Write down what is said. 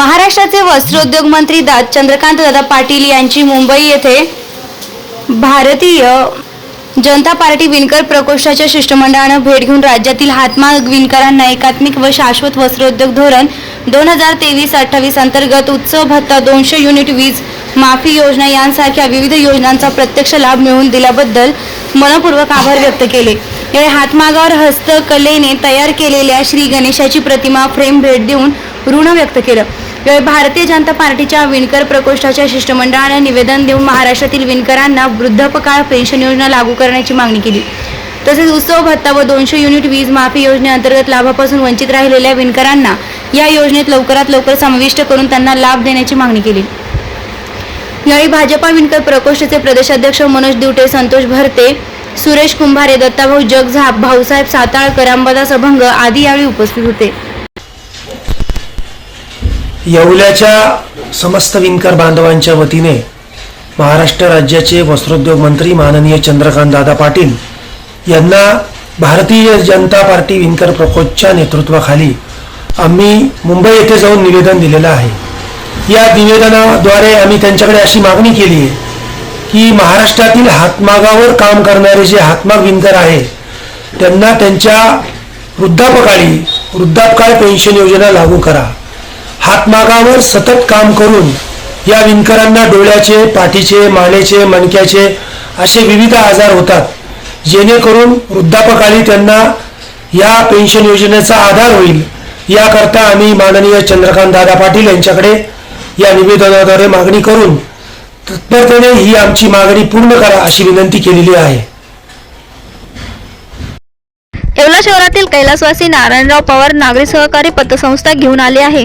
महाराष्ट्राचे वस्त्रोद्योग मंत्री दा चंद्रकांत दादा पाटील यांची मुंबई येथे भारतीय जनता पार्टी विणकर प्रकोष्ठाच्या शिष्टमंडळानं भेट घेऊन राज्यातील हातमाग विणकरांना एकात्मिक व शाश्वत वस्त्रोद्योग धोरण दोन हजार तेवीस अठ्ठावीस अंतर्गत उत्सव भत्ता दोनशे युनिट वीज माफी योजना यांसारख्या विविध योजनांचा प्रत्यक्ष लाभ मिळवून दिल्याबद्दल मनपूर्वक आभार व्यक्त केले. या हातमागावर हस्तकलेने तयार केलेल्या श्री गणेशाची प्रतिमा फ्रेम भेट देऊन ऋण व्यक्त केलं. यावेळी भारतीय जनता पार्टीच्या विणकर प्रकोष्ठाच्या शिष्टमंडळाने निवेदन देऊन महाराष्ट्रातील विणकरांना वृद्धापकाळ पेन्शन योजना लागू करण्याची मागणी केली. तसेच उत्सव भत्ता व दोनशे युनिट वीज माफी योजनेअंतर्गत लाभापासून वंचित राहिलेल्या विणकरांना या योजनेत लवकरात लवकर समाविष्ट करून त्यांना लाभ देण्याची मागणी केली. यावेळी भाजपा विणकर प्रकोष्ठचे प्रदेशाध्यक्ष मनोज दिवटे संतोष भरते सुरेश कुंभारे दत्ताभाऊ जगझाप भाऊसाहेब साताळकर अंबादास अभंग आदी यावेळी उपस्थित होते. येवल्याच्या समस्त विणकर बांधवांच्या वतीने महाराष्ट्र राज्याचे वस्त्रोद्योग मंत्री माननीय चंद्रकांत दादा पाटील यांना भारतीय जनता पार्टी विणकर प्रकोपच्या नेतृत्वाखाली आम्ही मुंबई येथे जाऊन निवेदन दिलेलं आहे. या निवेदनाद्वारे आम्ही त्यांच्याकडे अशी मागणी केली आहे की महाराष्ट्रातील हातमागावर काम करणारे जे हातमाग विणकर आहे त्यांना त्यांच्या वृद्धापकाळी वृद्धापकाळ पेन्शन योजना लागू करा. हातमागावर सतत काम करून या विणकरांना डोळ्याचे पाठीचे मानेचे मणक्याचे असे विविध आजार होतात. जेणेकरून वृद्धापकाळी त्यांना या पेन्शन योजनेचा आधार होईल. याकरता आम्ही माननीय चंद्रकांत दादा पाटील यांच्याकडे या निवेदनाद्वारे मागणी करून तत्परतेने ही आमची मागणी पूर्ण करा अशी विनंती केलेली आहे. येवला शहरातील कैलासवासी नारायणराव पवार नागरी सहकारी पतसंस्था घेऊन आली आहे.